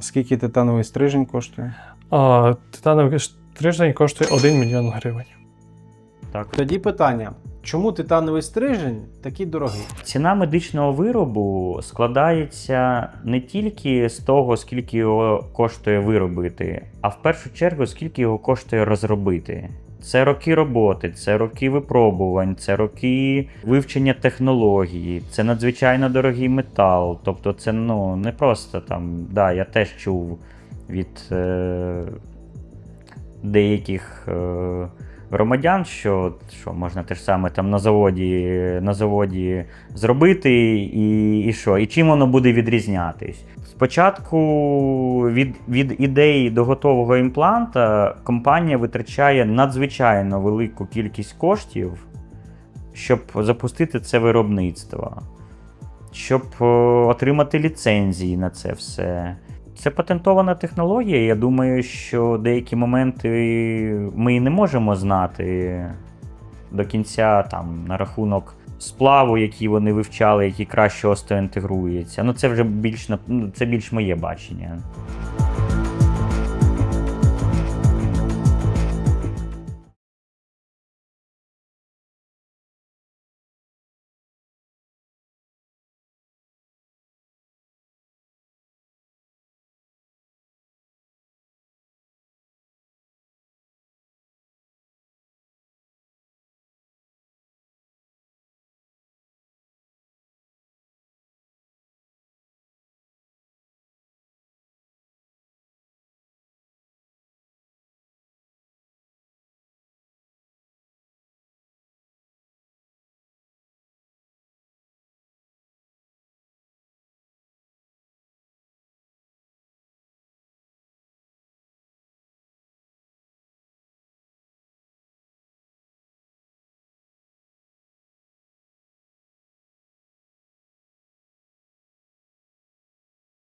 Скільки титановий стрижень коштує? А титановий стрижень коштує 1 мільйон гривень. Так. Тоді питання: чому титановий стрижень такий дорогий? Ціна медичного виробу складається не тільки з того, скільки його коштує виробити, а в першу чергу, скільки його коштує розробити. Це роки роботи, це роки випробувань, це роки вивчення технології, це надзвичайно дорогий метал. Тобто, це ну не просто там. Да, я теж чув від е, деяких е, громадян, що, що можна те ж саме там на заводі, на заводі зробити, і, і що, і чим воно буде відрізнятись. Спочатку від, від ідеї до готового імпланта компанія витрачає надзвичайно велику кількість коштів, щоб запустити це виробництво, щоб е, отримати ліцензії на це все. Це патентована технологія. Я думаю, що деякі моменти ми і не можемо знати до кінця там, на рахунок сплаву, які вони вивчали, які краще остеоінтегруються. Ну, це вже більш на- ну, це більш моє бачення.